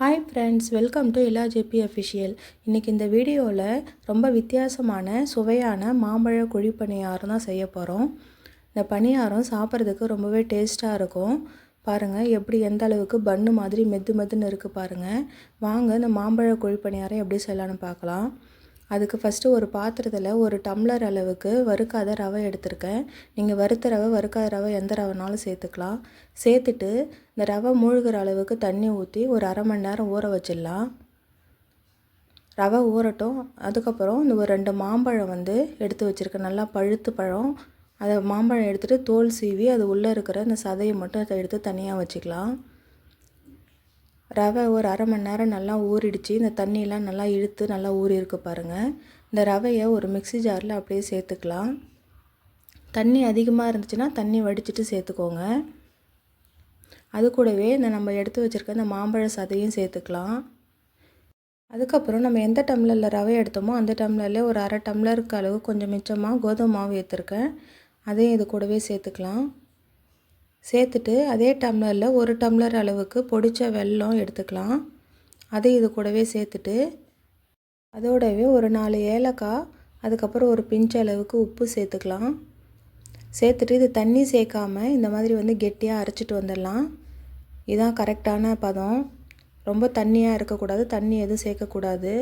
Hi friends welcome to Ila JP official இன்றைக்கி இந்த வீடியோவில் ரொம்ப வித்தியாசமான சுவையான மாம்பழ குழி பணியாரம் தான் செய்ய போகிறோம் இந்த பணியாரம் சாப்பிட்றதுக்கு ரொம்பவே டேஸ்ட்டாக இருக்கும். பாருங்கள் எப்படி எந்த அளவுக்கு பன்னு மாதிரி மெது மெதுன்னு இருக்குது பாருங்கள் வாங்க இந்த மாம்பழ குழி பணியாரம் எப்படி செய்யலான்னு பார்க்கலாம். அதுக்கு ஃபஸ்ட்டு ஒரு பாத்திரத்தில் ஒரு டம்ளர் அளவுக்கு வறுக்காத ரவை எடுத்திருக்கேன். நீங்கள் வறுத்த ரவை வறுக்காத ரவை எந்த ரவைனாலும் சேர்த்துக்கலாம். சேர்த்துட்டு இந்த ரவை மூழ்கிற அளவுக்கு தண்ணி ஊற்றி ஒரு அரை மணி நேரம் ஊற வச்சிடலாம். ரவை ஊறட்டும். அதுக்கப்புறம் இந்த ஒரு ரெண்டு மாம்பழம் வந்து எடுத்து வச்சுருக்கேன். நல்லா பழுத்து பழம். அதை மாம்பழம் எடுத்துகிட்டு தோல் சீவி அது உள்ளே இருக்கிற இந்த சதையை மட்டும் அதை எடுத்து தனியாக வச்சுக்கலாம். ரவை ஒரு அரை மணி நேரம் நல்லா ஊறிடுச்சு. இந்த தண்ணியெலாம் நல்லா இழுத்து நல்லா ஊறி இருக்கு பாருங்கள் இந்த ரவையை ஒரு மிக்சி ஜாரில் அப்படியே சேர்த்துக்கலாம். தண்ணி அதிகமாக இருந்துச்சுன்னா தண்ணி வடிச்சிட்டு சேர்த்துக்கோங்க. அது கூடவே இந்த நம்ம எடுத்து வச்சுருக்க இந்த மாம்பழ சதையும் சேர்த்துக்கலாம். அதுக்கப்புறம் நம்ம எந்த டம்ளரில் ரவை எடுத்தோமோ அந்த டம்ளர்லேயே ஒரு அரை டம்ளருக்கு அளவு கொஞ்சம் மிச்சமாக கோதுமை மாவு ஏற்றுருக்கேன் அதையும் இது கூடவே சேர்த்துக்கலாம். சேர்த்துட்டு அதே டம்ளரில் ஒரு டம்ளர் அளவுக்கு பொடித்த வெல்லம் எடுத்துக்கலாம். அதை இது கூடவே சேர்த்துட்டு அதோடவே ஒரு நாலு ஏலக்காய் அதுக்கப்புறம் ஒரு பிஞ்ச் அளவுக்கு உப்பு சேர்த்துக்கலாம். சேர்த்துட்டு இது தண்ணி சேர்க்காமல் இந்த மாதிரி வந்து கெட்டியாக அரைச்சிட்டு வந்துடலாம். இதுதான் கரெக்டான பதம். ரொம்ப தண்ணியாக இருக்கக்கூடாது தண்ணி எதுவும் சேர்க்கக்கூடாது.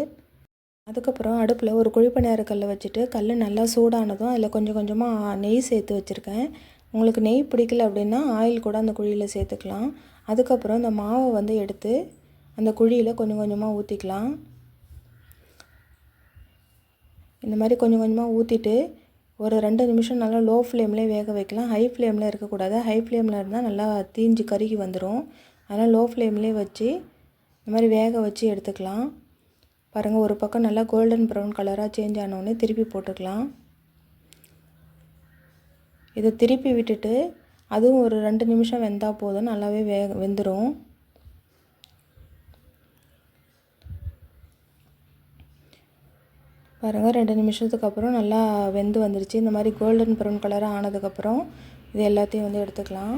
அதுக்கப்புறம் அடுப்பில் ஒரு குழிப்பணியார கல்லை வச்சுட்டு கல் நல்லா சூடானதும் அதில் கொஞ்சம் கொஞ்சமாக நெய் சேர்த்து வச்சுருக்கேன். உங்களுக்கு நெய் பிடிக்கல அப்படின்னா ஆயில் கூட அந்த குழியில் சேர்த்துக்கலாம். அதுக்கப்புறம் இந்த மாவை வந்து எடுத்து அந்த குழியில் கொஞ்சம் கொஞ்சமாக ஊற்றிக்கலாம் இந்த மாதிரி கொஞ்சம் கொஞ்சமாக ஊற்றிட்டு ஒரு ரெண்டு நிமிஷம் நல்லா லோ ஃப்ளேம்லேயே வேக வைக்கலாம். ஹை ஃப்ளேமில் இருக்கக்கூடாது. ஹை ஃப்ளேமில் இருந்தால் நல்லா தீஞ்சு கருகி வந்துடும் அதனால் லோ ஃப்ளேம்லேயே வச்சு இந்த மாதிரி வேக வச்சு எடுத்துக்கலாம். பாருங்கள் ஒரு பக்கம் நல்லா கோல்டன் ப்ரௌன் கலராக சேஞ்ச் ஆனோடனே திருப்பி போட்டுக்கலாம். இதை திருப்பி விட்டுட்டு அதுவும் ஒரு ரெண்டு நிமிஷம் வெந்தால் போதும். நல்லாவே வே வெந்துடும் பாருங்கள் ரெண்டு நிமிஷத்துக்கு அப்புறம் நல்லா வெந்து வந்துருச்சு. இந்த மாதிரி கோல்டன் ப்ரௌன் கலராக ஆனதுக்கப்புறம் இது எல்லாத்தையும் வந்து எடுத்துக்கலாம்.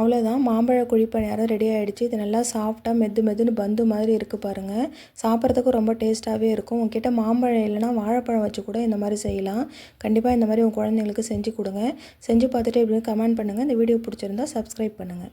அவ்வளோதான் மாம்பழ குழிப்பணியாரம் ரெடி ஆகிடுச்சு இது நல்லா சாஃப்டாக மெது மெதுன்னு பந்து மாதிரி இருக்குது பாருங்கள் சாப்பிட்றதுக்கும் ரொம்ப டேஸ்ட்டாகவே இருக்கும். உங்ககிட்ட மாம்பழம் இல்லைனா வாழைப்பழம் வச்சு கூட இந்த மாதிரி செய்யலாம். கண்டிப்பாக இந்த மாதிரி உங்கள் குழந்தைங்களுக்கு செஞ்சு கொடுங்க. செஞ்சு பார்த்துட்டு எப்படின்னு கமெண்ட் பண்ணுங்கள் இந்த வீடியோ பிடிச்சிருந்தா சப்ஸ்கிரைப் பண்ணுங்கள்